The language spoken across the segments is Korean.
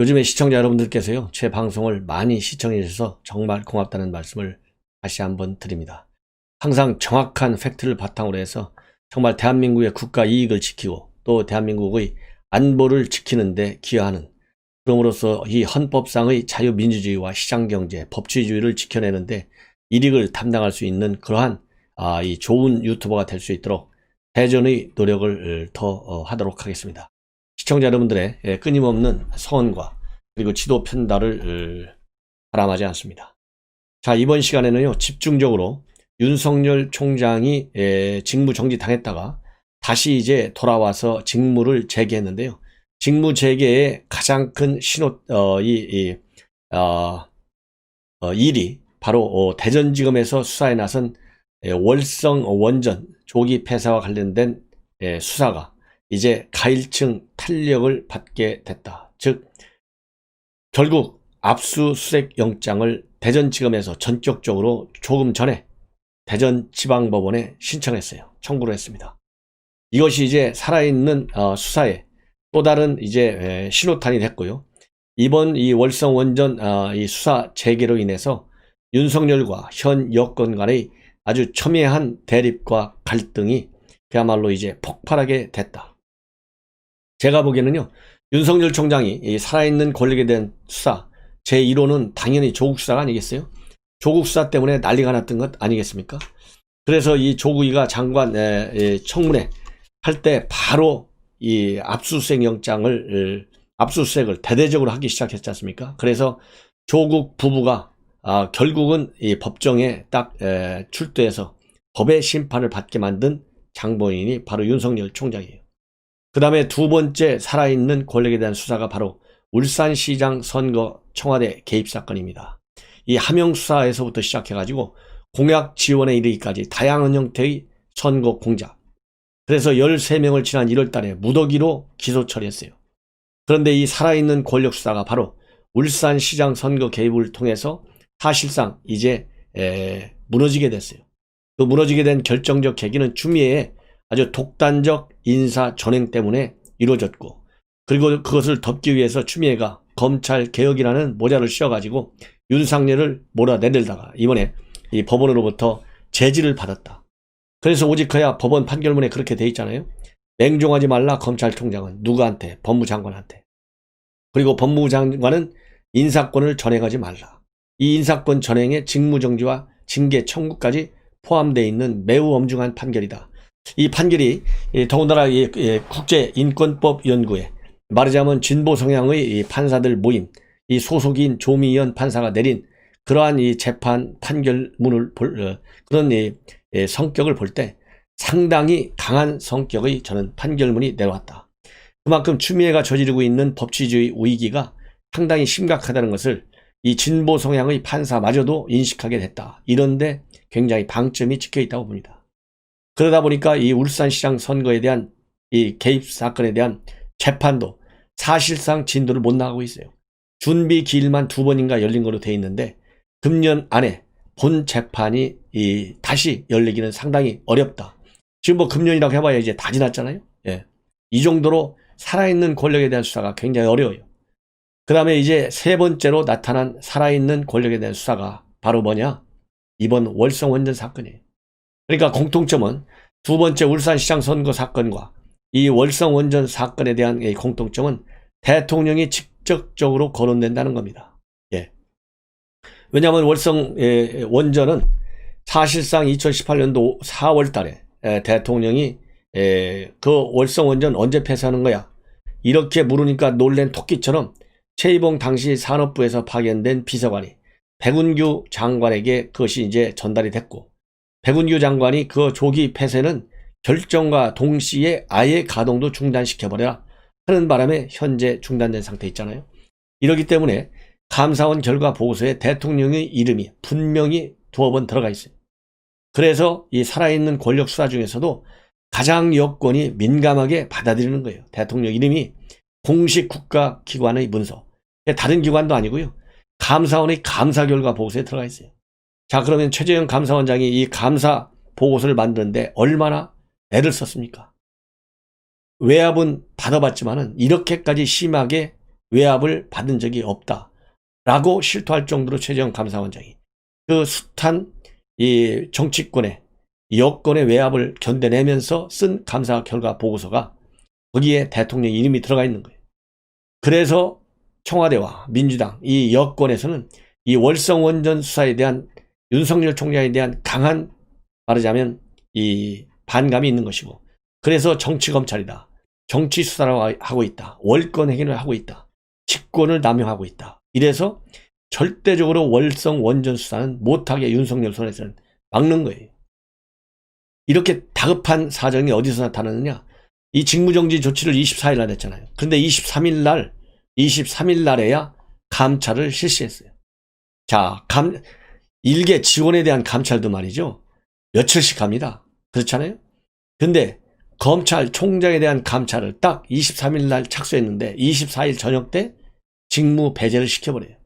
요즘에 시청자 여러분들께서요, 제 방송을 많이 시청해 주셔서 정말 고맙다는 말씀을 다시 한번 드립니다. 항상 정확한 팩트를 바탕으로 해서 정말 대한민국의 국가 이익을 지키고 또 대한민국의 안보를 지키는데 기여하는 그럼으로써 이 헌법상의 자유민주주의와 시장경제, 법치주의를 지켜내는데 이익을 담당할 수 있는 그러한 아, 이 좋은 유튜버가 될 수 있도록 대전의 노력을 더 어, 하도록 하겠습니다. 시청자 여러분들의 예, 끊임없는 성원과 그리고 지도 편달을 어, 바람하지 않습니다. 자, 이번 시간에는요, 집중적으로 윤석열 총장이 예, 직무 정지 당했다가 다시 이제 돌아와서 직무를 재개했는데요. 직무 재개의 가장 큰 신호, 어, 이, 이, 어, 어, 일이 바로 어, 대전지검에서 수사에 나선 예, 월성 원전 조기 폐사와 관련된 예, 수사가 이제 가일층 탄력을 받게 됐다. 즉, 결국 압수수색 영장을 대전지검에서 전격적으로 조금 전에 대전지방법원에 신청했어요. 청구를 했습니다. 이것이 이제 살아있는 어, 수사에 또 다른 이제 에, 신호탄이 됐고요. 이번 이 월성 원전 어, 이 수사 재개로 인해서 윤석열과 현 여권 간의 아주 첨예한 대립과 갈등이 그야말로 이제 폭발하게 됐다. 제가 보기에는요, 윤석열 총장이 이 살아있는 권력에 대한 수사, 제 1호는 당연히 조국 수사가 아니겠어요? 조국 수사 때문에 난리가 났던 것 아니겠습니까? 그래서 이 조국이가 장관 청문회 할 때 바로 이 압수수색 영장을 에, 압수수색을 대대적으로 하기 시작했지 않습니까? 그래서 조국 부부가 아, 결국은 이 법정에 딱 에, 출두해서 법의 심판을 받게 만든 장본인이 바로 윤석열 총장이에요. 그 다음에 두 번째 살아있는 권력에 대한 수사가 바로 울산시장 선거 청와대 개입 사건입니다. 이 함영 수사에서부터 시작해가지고 공약 지원에 이르기까지 다양한 형태의 선거 공작. 그래서 13명을 지난 1월 달에 무더기로 기소 처리했어요. 그런데 이 살아있는 권력 수사가 바로 울산시장 선거 개입을 통해서 사실상 이제 에, 무너지게 됐어요. 그 무너지게 된 결정적 계기는 추미애의 아주 독단적 인사 전행 때문에 이루어졌고 그리고 그것을 덮기 위해서 추미애가 검찰 개혁이라는 모자를 씌워가지고 윤상열을 몰아내들다가 이번에 이 법원으로부터 제지를 받았다. 그래서 오직해야 법원 판결문에 그렇게 돼 있잖아요. 맹종하지 말라 검찰총장은 누구한테? 법무장관한테. 그리고 법무부 장관은 인사권을 전행하지 말라. 이 인사권 전행에 직무정지와 징계 청구까지 포함되어 있는 매우 엄중한 판결이다. 이 판결이 더군다나 국제 인권법 연구에 말하자면 진보 성향의 판사들 모임, 이 소속인 조미연 판사가 내린 그러한 이 재판 판결문을 볼 어, 그런 이 성격을 볼 때 상당히 강한 성격의 저는 판결문이 내려왔다. 그만큼 추미애가 저지르고 있는 법치주의 위기가 상당히 심각하다는 것을 이 진보 성향의 판사마저도 인식하게 됐다. 이런데 굉장히 방점이 찍혀 있다고 봅니다. 그러다 보니까 이 울산시장 선거에 대한 이 개입 사건에 대한 재판도 사실상 진도를 못 나가고 있어요. 준비 기일만 두 번인가 열린 거로 돼 있는데 금년 안에 본 재판이 이 다시 열리기는 상당히 어렵다. 지금 뭐 금년이라고 해봐야 이제 다 지났잖아요. 예. 이 정도로 살아있는 권력에 대한 수사가 굉장히 어려워요. 그 다음에 이제 세 번째로 나타난 살아있는 권력에 대한 수사가 바로 뭐냐? 이번 월성 원전 사건이에요. 그러니까 공통점은 두 번째 울산시장 선거 사건과 이 월성 원전 사건에 대한 공통점은 대통령이 직접적으로 거론된다는 겁니다. 예. 왜냐하면 월성 원전은 사실상 2018년도 4월 달에 대통령이 그 월성 원전 언제 폐쇄하는 거야? 이렇게 물으니까 놀랜 토끼처럼 최이봉 당시 산업부에서 파견된 비서관이 백운규 장관에게 그것이 이제 전달이 됐고 백운규 장관이 그 조기 폐쇄는 결정과 동시에 아예 가동도 중단시켜버려라 하는 바람에 현재 중단된 상태 있잖아요. 이러기 때문에 감사원 결과 보고서에 대통령의 이름이 분명히 두어 번 들어가 있어요. 그래서 이 살아있는 권력 수사 중에서도 가장 여권이 민감하게 받아들이는 거예요. 대통령 이름이 공식 국가기관의 문서. 다른 기관도 아니고요. 감사원의 감사 결과 보고서에 들어가 있어요. 자, 그러면 최재형 감사원장이 이 감사 보고서를 만드는데 얼마나 애를 썼습니까? 외압은 받아봤지만은 이렇게까지 심하게 외압을 받은 적이 없다. 라고 실토할 정도로 최재형 감사원장이 그 숱한 이 정치권의 여권의 외압을 견뎌내면서 쓴 감사 결과 보고서가 거기에 대통령 이름이 들어가 있는 거예요. 그래서 청와대와 민주당 이 여권에서는 이 월성 원전 수사에 대한 윤석열 총장에 대한 강한 말하자면 이 반감이 있는 것이고 그래서 정치 검찰이다. 정치 수사를 하고 있다. 월권 행위를 하고 있다. 직권을 남용하고 있다. 이래서 절대적으로 월성 원전 수사는 못하게 윤석열 손에서는 막는 거예요. 이렇게 다급한 사정이 어디서 나타나느냐? 이 직무정지 조치를 24일 날 했잖아요. 그런데 23일 날, 23일 날에야 감찰을 실시했어요. 자, 감, 일개 직원에 대한 감찰도 말이죠. 며칠씩 합니다. 그렇잖아요? 근데 검찰총장에 대한 감찰을 딱 23일 날 착수했는데 24일 저녁 때 직무 배제를 시켜버려요.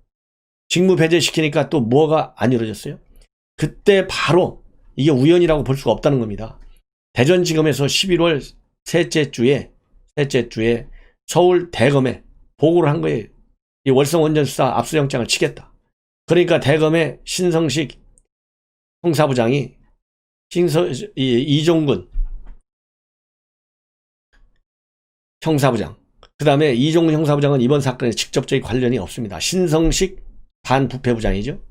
직무 배제 시키니까 또 뭐가 안 이루어졌어요? 그때 바로 이게 우연이라고 볼 수가 없다는 겁니다. 대전지검에서 11월 셋째 주에 셋째 주에 서울 대검에 보고를 한 거예요. 이 월성 원전 수사 압수영장을 치겠다. 그러니까 대검의 신성식 형사부장이 신서, 이, 이종근 형사부장 그 다음에 이종근 형사부장은 이번 사건에 직접적인 관련이 없습니다. 신성식 반부패부장이죠.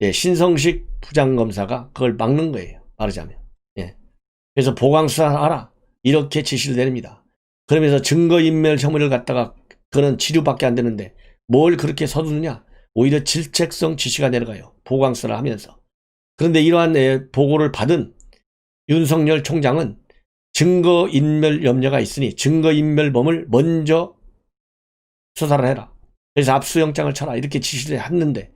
예, 신성식 부장검사가 그걸 막는 거예요. 말하자면. 예. 그래서 보강수사하라. 이렇게 지시를 내립니다. 그러면서 증거인멸 혐의를 갖다가 그는 치료밖에 안 되는데 뭘 그렇게 서두르냐? 오히려 질책성 지시가 내려가요. 보강수사를 하면서. 그런데 이러한 예, 보고를 받은 윤석열 총장은 증거인멸 염려가 있으니 증거인멸범을 먼저 수사를 해라. 그래서 압수영장을 쳐라. 이렇게 지시를 했는데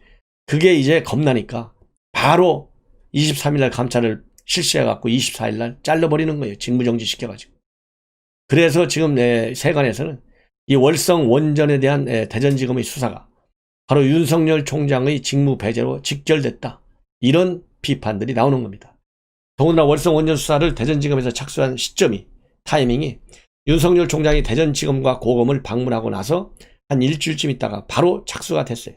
그게 이제 겁나니까 바로 23일날 감찰을 실시해갖고 24일날 잘라버리는 거예요. 직무정지 시켜가지고. 그래서 지금 내 세관에서는 이 월성 원전에 대한 대전지검의 수사가 바로 윤석열 총장의 직무 배제로 직결됐다. 이런 비판들이 나오는 겁니다. 더군다나 월성 원전 수사를 대전지검에서 착수한 시점이 타이밍이 윤석열 총장이 대전지검과 고검을 방문하고 나서 한 일주일쯤 있다가 바로 착수가 됐어요.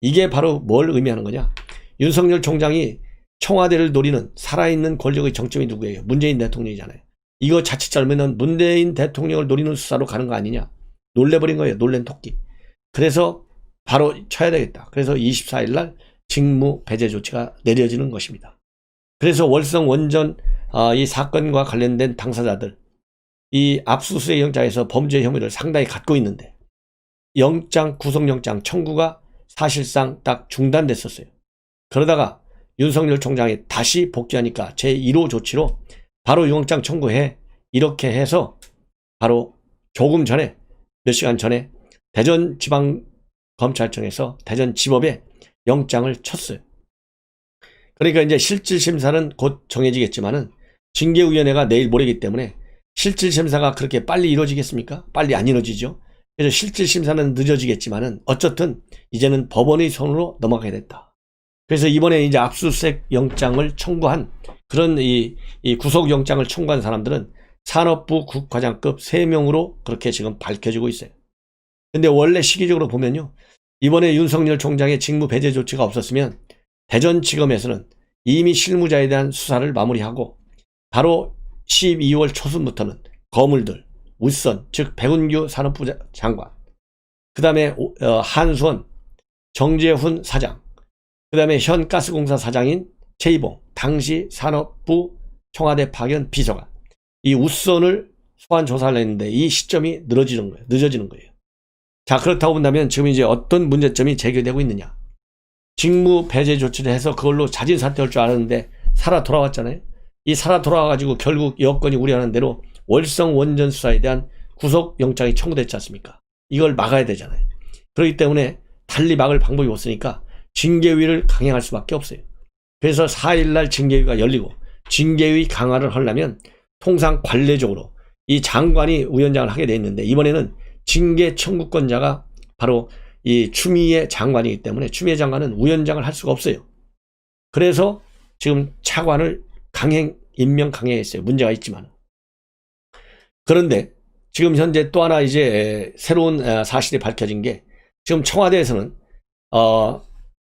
이게 바로 뭘 의미하는 거냐? 윤석열 총장이 청와대를 노리는 살아있는 권력의 정점이 누구예요? 문재인 대통령이잖아요. 이거 자칫 잘못하면 문재인 대통령을 노리는 수사로 가는 거 아니냐? 놀래버린 거예요. 놀랜 토끼. 그래서 바로 쳐야 되겠다. 그래서 24일 날 직무 배제 조치가 내려지는 것입니다. 그래서 월성 원전 어, 이 사건과 관련된 당사자들 이 압수수색 영장에서 범죄 혐의를 상당히 갖고 있는데 영장 구속영장 청구가 사실상 딱 중단됐었어요. 그러다가 윤석열 총장이 다시 복귀하니까 제1호 조치로 바로 영장 청구해 이렇게 해서 바로 조금 전에 몇 시간 전에 대전지방 검찰청에서 대전지법에 영장을 쳤어요. 그러니까 이제 실질심사는 곧 정해지겠지만은 징계위원회가 내일 모레기 때문에 실질심사가 그렇게 빨리 이루어지겠습니까? 빨리 안 이루어지죠. 그래서 실질심사는 늦어지겠지만은 어쨌든 이제는 법원의 손으로 넘어가게 됐다. 그래서 이번에 이제 압수수색 영장을 청구한 그런 이, 이 구속영장을 청구한 사람들은 산업부 국과장급 3명으로 그렇게 지금 밝혀지고 있어요. 근데 원래 시기적으로 보면요. 이번에 윤석열 총장의 직무 배제 조치가 없었으면 대전지검에서는 이미 실무자에 대한 수사를 마무리하고 바로 12월 초순부터는 거물들, 우선 즉 백운규 산업부 장관, 그 다음에 어, 한수원, 정재훈 사장, 그 다음에 현 가스공사 사장인 최이봉, 당시 산업부 청와대 파견 비서관, 이 우선을 소환 조사를 했는데 이 시점이 늘어지는 거예요. 늦어지는 거예요. 자 그렇다고 본다면 지금 이제 어떤 문제점이 제기되고 있느냐? 직무 배제 조치를 해서 그걸로 자진 사퇴할 줄 알았는데 살아 돌아왔잖아요. 이 살아 돌아와가지고 결국 여건이 우려하는 대로 월성 원전 수사에 대한 구속 영장이 청구됐지 않습니까? 이걸 막아야 되잖아요. 그렇기 때문에 달리 막을 방법이 없으니까 징계위를 강행할 수밖에 없어요. 그래서 4일날 징계위가 열리고 징계위 강화를 하려면 통상 관례적으로 이 장관이 위원장을 하게 돼 있는데 이번에는 징계 청구권자가 바로 이 추미애 장관이기 때문에 추미애 장관은 위원장을 할 수가 없어요. 그래서 지금 차관을 강행 임명 강행했어요. 문제가 있지만. 그런데 지금 현재 또 하나 이제 새로운 어, 사실이 밝혀진 게 지금 청와대에서는 어,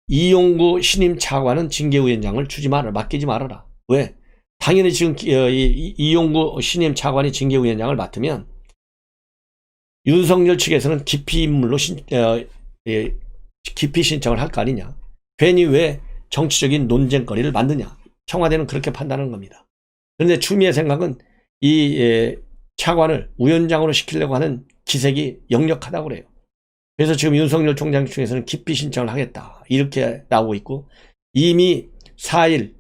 이용구 신임 차관은 징계위원장을 주지 말아라, 맡기지 말아라. 왜? 당연히 지금 기- 어, 이, 이- 이용구 신임 차관이 징계위원장을 맡으면 윤석열 측에서는 기피 인물로 신, 어, 예, 기피 신청을 할 거 아니냐. 괜히 왜 정치적인 논쟁거리를 만드냐. 청와대는 그렇게 판단하는 겁니다. 그런데 추미애 생각은 이 예, 차관을 위원장으로 시키려고 하는 기색이 역력하다고 그래요. 그래서 지금 윤석열 총장 측에서는 기피 신청을 하겠다. 이렇게 나오고 있고 이미 4일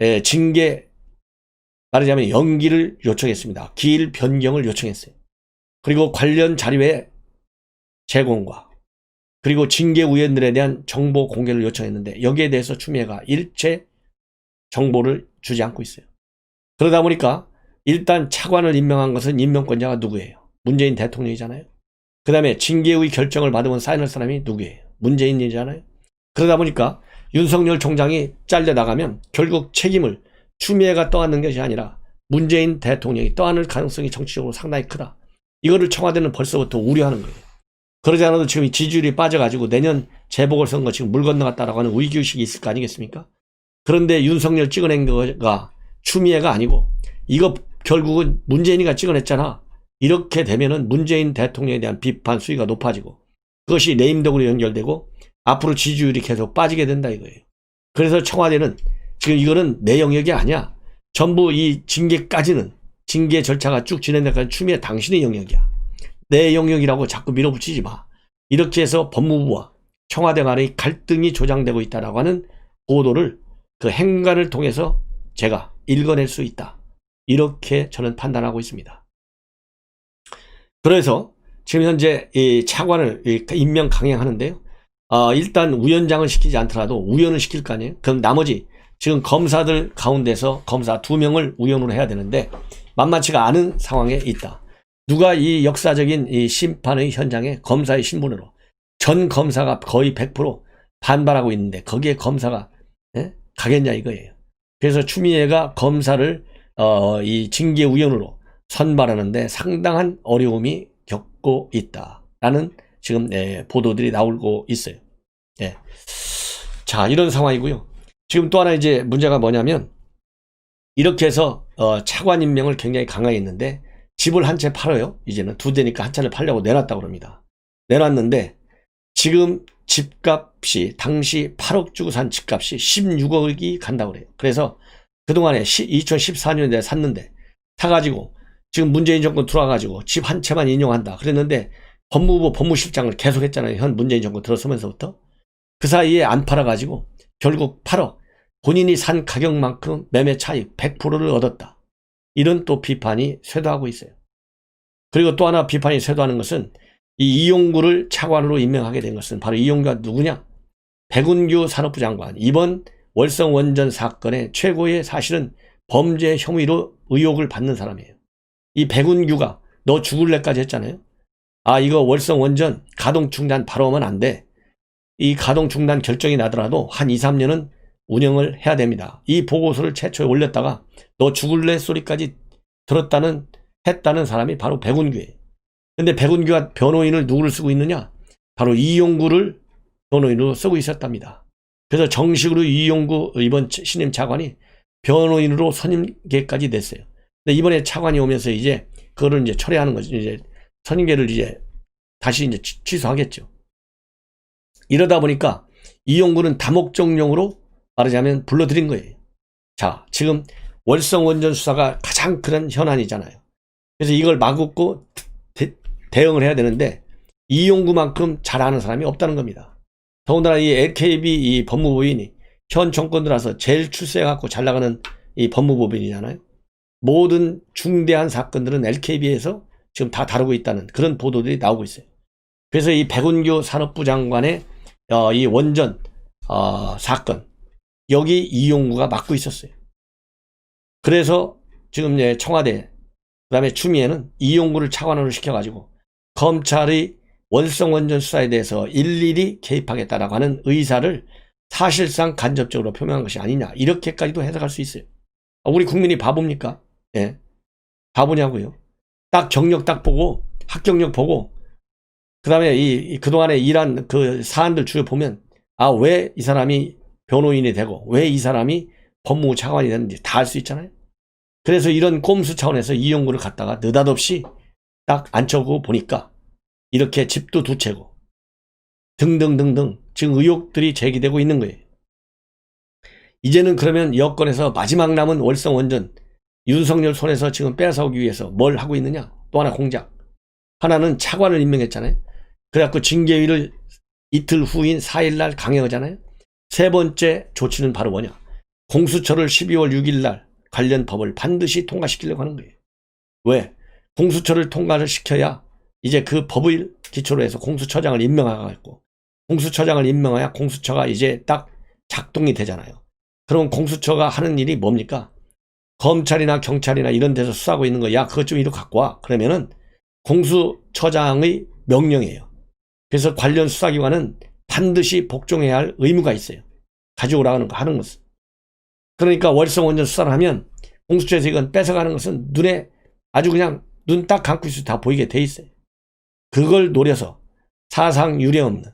에, 징계 말하자면 연기를 요청했습니다. 기일 변경을 요청했어요. 그리고 관련 자료의 제공과 그리고 징계 위원들에 대한 정보 공개를 요청했는데 여기에 대해서 추미애가 일체 정보를 주지 않고 있어요. 그러다 보니까 일단 차관을 임명한 것은 임명권자가 누구예요? 문재인 대통령이잖아요. 그 다음에 징계의 결정을 받으면 사인할 사람이 누구예요? 문재인이잖아요. 그러다 보니까 윤석열 총장이 잘려나가면 결국 책임을 추미애가 떠안는 것이 아니라 문재인 대통령이 떠안을 가능성이 정치적으로 상당히 크다. 이거를 청와대는 벌써부터 우려하는 거예요. 그러지 않아도 지금 이 지지율이 빠져가지고 내년 재보궐선거 지금 물 건너갔다라고 하는 위기의식이 있을 거 아니겠습니까? 그런데 윤석열 찍어낸 거가 추미애가 아니고 이거 결국은 문재인이가 찍어냈잖아. 이렇게 되면은 문재인 대통령에 대한 비판 수위가 높아지고 그것이 네임덕으로 연결되고 앞으로 지지율이 계속 빠지게 된다 이거예요. 그래서 청와대는 지금 이거는 내 영역이 아니야. 전부 이 징계까지는 징계 절차가 쭉 진행될까지 추미애 당신의 영역이야. 내 영역이라고 자꾸 밀어붙이지 마. 이렇게 해서 법무부와 청와대 간의 갈등이 조장되고 있다라고 하는 보도를 그 행간을 통해서 제가 읽어낼 수 있다. 이렇게 저는 판단하고 있습니다. 그래서 지금 현재 이 차관을 이 임명 강행하는데요. 어, 일단 위원장을 시키지 않더라도 우연을 시킬 거 아니에요? 그럼 나머지 지금 검사들 가운데서 검사 두 명을 우연으로 해야 되는데 만만치가 않은 상황에 있다. 누가 이 역사적인 이 심판의 현장에 검사의 신분으로 전 검사가 거의 100% 반발하고 있는데 거기에 검사가 예? 가겠냐 이거예요. 그래서 추미애가 검사를 어, 이 징계 우연으로 선발하는데 상당한 어려움이 겪고 있다라는 지금 예, 보도들이 나오고 있어요. 예. 자 이런 상황이고요. 지금 또 하나 이제 문제가 뭐냐면 이렇게 해서 어, 차관 임명을 굉장히 강하게 했는데 집을 한 채 팔아요. 이제는 두 대니까 한 채를 팔려고 내놨다고 합니다. 내놨는데 지금 집값이 당시 8억 주고 산 집값이 16억이 간다고 그래요. 그래서 그동안에 2014년에 샀는데 사가지고 지금 문재인 정권 들어와가지고 집 한 채만 인용한다 그랬는데 법무부 법무실장을 계속 했잖아요. 현 문재인 정권 들어서면서부터 그 사이에 안 팔아가지고 결국 8억 본인이 산 가격만큼 매매 차익 100%를 얻었다. 이런 또 비판이 쇄도하고 있어요. 그리고 또 하나 비판이 쇄도하는 것은 이 이용구를 차관으로 임명하게 된 것은 바로 이용구가 누구냐? 백운규 산업부 장관. 이번 월성 원전 사건의 최고의 사실은 범죄 혐의로 의혹을 받는 사람이에요. 이 백운규가 너 죽을래까지 했잖아요. 아 이거 월성 원전 가동 중단 바로 하면 안 돼. 이 가동 중단 결정이 나더라도 한 2, 3년은 운영을 해야 됩니다. 이 보고서를 최초에 올렸다가 너 죽을래 소리까지 들었다는 했다는 사람이 바로 백운규예요. 근데 백운규가 변호인을 누구를 쓰고 있느냐? 바로 이용구를 변호인으로 쓰고 있었답니다. 그래서 정식으로 이용구 이번 신임 차관이 변호인으로 선임계까지 됐어요. 근데 이번에 차관이 오면서 이제 그거를 이제 철회하는 거죠. 이제 선임계를 이제 다시 이제 취- 취소하겠죠. 이러다 보니까 이용구는 다목적용으로 말하자면 불러들인 거예요. 자, 지금 월성 원전 수사가 가장 큰 현안이잖아요. 그래서 이걸 막고 대, 대응을 해야 되는데 이용구만큼 잘 아는 사람이 없다는 겁니다. 더군다나 이 LKB 이 법무부인이 현 정권 들어서 제일 출세해갖고 잘 나가는 이 법무부인이잖아요. 모든 중대한 사건들은 LKB에서 지금 다 다루고 있다는 그런 보도들이 나오고 있어요. 그래서 이 백운규 산업부 장관의 어, 이 원전 어, 사건 여기 이용구가 맡고 있었어요. 그래서 지금 이제 청와대 그다음에 추미애는 이용구를 차관으로 시켜가지고 검찰의 월성 원전 수사에 대해서 일일이 개입하겠다라고 하는 의사를 사실상 간접적으로 표명한 것이 아니냐 이렇게까지도 해석할 수 있어요. 아, 우리 국민이 바보입니까? 예, 바보냐고요. 딱 경력 딱 보고 합격력 보고 그다음에 이, 이 그동안에 일한 그 사안들 주요 보면 아 왜 이 사람이 변호인이 되고 왜 이 사람이 법무부 차관이 됐는지 다 알 수 있잖아요. 그래서 이런 꼼수 차원에서 이 연구를 갖다가 느닷없이 딱 앉혀고 보니까 이렇게 집도 두 채고 등등등등 지금 의혹들이 제기되고 있는 거예요. 이제는 그러면 여권에서 마지막 남은 월성 원전 윤석열 손에서 지금 뺏어오기 위해서 뭘 하고 있느냐? 또 하나 공작. 하나는 차관을 임명했잖아요. 그래갖고 징계위를 이틀 후인 4일날 강행하잖아요. 세 번째 조치는 바로 뭐냐? 공수처를 12월 6일 날 관련 법을 반드시 통과시키려고 하는 거예요. 왜? 공수처를 통과를 시켜야 이제 그 법을 기초로 해서 공수처장을 임명하고 공수처장을 임명해야 공수처가 이제 딱 작동이 되잖아요. 그럼 공수처가 하는 일이 뭡니까? 검찰이나 경찰이나 이런 데서 수사하고 있는 거, 야, 그것 좀 이리 갖고 와. 그러면은 공수처장의 명령이에요. 그래서 관련 수사기관은 반드시 복종해야 할 의무가 있어요. 가지고 오라는 거 하는 것은. 그러니까 월성 원전 수사를 하면 공수처에서 이건 뺏어가는 것은 눈에 아주 그냥 눈 딱 감고 있어도 다 보이게 돼 있어요. 그걸 노려서 사상 유례 없는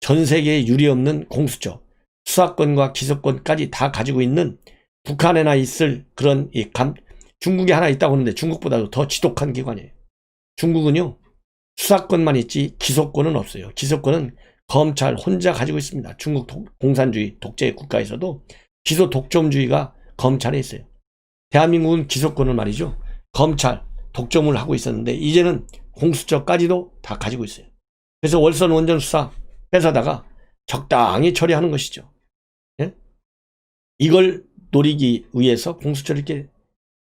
전 세계에 유례 없는 공수처 수사권과 기소권까지 다 가지고 있는 북한에나 있을 그런 이 감, 중국에 하나 있다고 하는데 중국보다도 더 지독한 기관이에요. 중국은요, 수사권만 있지 기소권은 없어요. 기소권은 검찰 혼자 가지고 있습니다. 중국 독, 공산주의 독재 국가에서도 기소 독점주의가 검찰에 있어요. 대한민국은 기소권을 말이죠. 검찰 독점을 하고 있었는데 이제는 공수처까지도 다 가지고 있어요. 그래서 월선 원전 수사 뺏어다가 적당히 처리하는 것이죠. 예? 이걸 노리기 위해서 공수처를 이렇게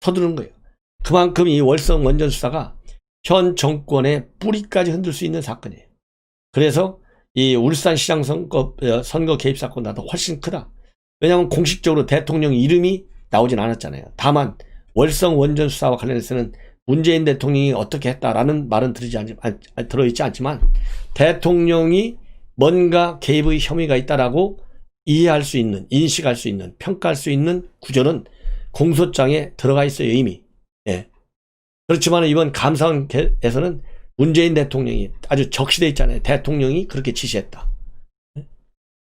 서두르는 거예요. 그만큼 이 월성 원전 수사가 현 정권의 뿌리까지 흔들 수 있는 사건이에요. 그래서 이 울산 시장 선거, 어, 선거 개입 사건보다 훨씬 크다. 왜냐하면 공식적으로 대통령 이름이 나오진 않았잖아요. 다만 월성 원전 수사와 관련해서는 문재인 대통령이 어떻게 했다라는 말은 들이지 않, 들어있지 않지만 대통령이 뭔가 개입의 혐의가 있다라고 이해할 수 있는, 인식할 수 있는, 평가할 수 있는 구조는 공소장에 들어가 있어요, 이미. 예. 그렇지만 이번 감사원에서는 문재인 대통령이 아주 적시돼 있잖아요. 대통령이 그렇게 지시했다.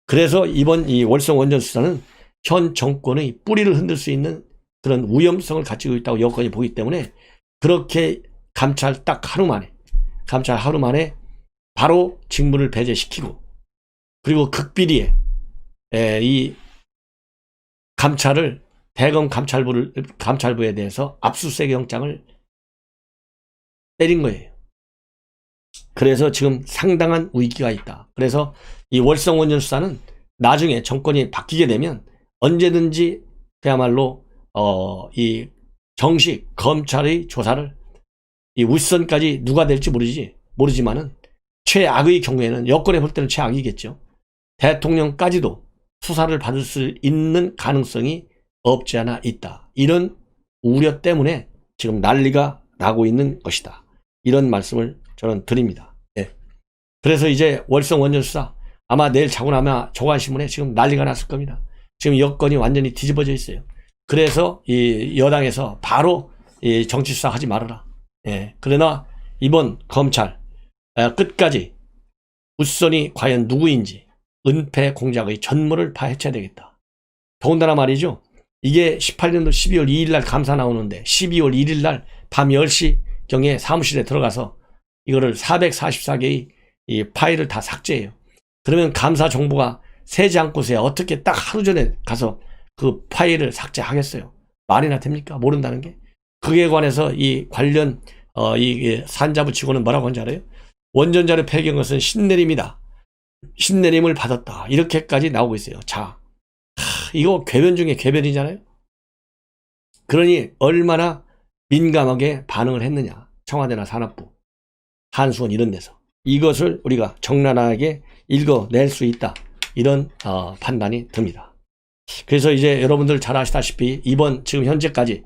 그래서 이번 이 월성 원전 수사는 현 정권의 뿌리를 흔들 수 있는 그런 위험성을 가지고 있다고 여건이 보기 때문에 그렇게 감찰 딱 하루 만에, 감찰 하루 만에 바로 직무를 배제시키고 그리고 극비리에 에, 이 감찰을 대검 감찰부를 감찰부에 대해서 압수수색 영장을 때린 거예요. 그래서 지금 상당한 위기가 있다. 그래서 이 월성 원전 수사는 나중에 정권이 바뀌게 되면 언제든지 그야말로 어, 이 정식 검찰의 조사를 이 윗선까지 누가 될지 모르지 모르지만은 최악의 경우에는 여권에 볼 때는 최악이겠죠. 대통령까지도 수사를 받을 수 있는 가능성이 없지 않아 있다. 이런 우려 때문에 지금 난리가 나고 있는 것이다. 이런 말씀을 저는 드립니다. 예. 그래서 이제 월성 원전 수사 아마 내일 자고 나면 조간신문에 지금 난리가 났을 겁니다. 지금 여건이 완전히 뒤집어져 있어요. 그래서 이 여당에서 바로 이 정치 수사 하지 말아라. 예. 그러나 이번 검찰 아, 끝까지 우선이 과연 누구인지 은폐 공작의 전모를 파헤쳐야 되겠다. 더군다나 말이죠. 이게 18년도 12월 2일 날 감사 나오는데 12월 1일 날 밤 10시 경에 사무실에 들어가서 이거를 444개의 이 파일을 다 삭제해요. 그러면 감사 정보가 새지 않고서야 어떻게 딱 하루 전에 가서 그 파일을 삭제하겠어요. 말이나 됩니까? 모른다는 게. 그에 관해서 이 관련 어, 이 산자부 직원은 뭐라고 한지 알아요? 원전자료 폐기한 것은 신내림이다. 신내림을 받았다. 이렇게까지 나오고 있어요. 자, 하, 이거 궤변 중에 궤변이잖아요. 그러니 얼마나 민감하게 반응을 했느냐. 청와대나 산업부, 한수원 이런 데서. 이것을 우리가 적나라하게 읽어낼 수 있다. 이런 어, 판단이 듭니다. 그래서 이제 여러분들 잘 아시다시피 이번 지금 현재까지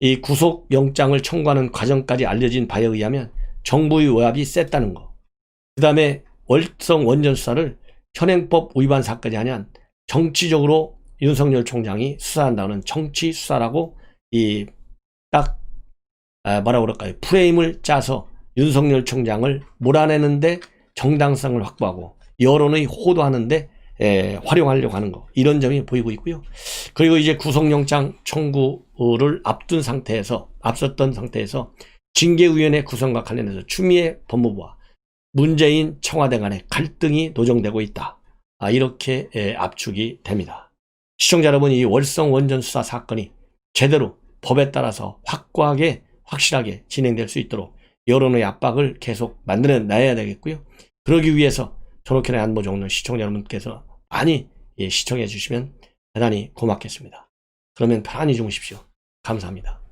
이 구속영장을 청구하는 과정까지 알려진 바에 의하면 정부의 외압이 셌다는 거. 그 다음에 월성 원전 수사를 현행법 위반 사건이 아니라 정치적으로 윤석열 총장이 수사한다는 정치 수사라고 이딱 아, 뭐라 그럴까요? 프레임을 짜서 윤석열 총장을 몰아내는데 정당성을 확보하고 여론의 호도하는데 에, 활용하려고 하는 거 이런 점이 보이고 있고요. 그리고 이제 구속영장 청구를 앞둔 상태에서 앞섰던 상태에서 징계위원회 구성과 관련해서 추미애 법무부와 문재인 청와대 간의 갈등이 노정되고 있다. 아, 이렇게 에, 압축이 됩니다. 시청자 여러분, 이 월성 원전 수사 사건이 제대로 법에 따라서 확고하게 확실하게 진행될 수 있도록 여론의 압박을 계속 만들어 놔야 되겠고요. 그러기 위해서 저렇게의 안보 정론 시청자 여러분께서 많이 예, 시청해 주시면 대단히 고맙겠습니다. 그러면 편안히 주무십시오. 감사합니다.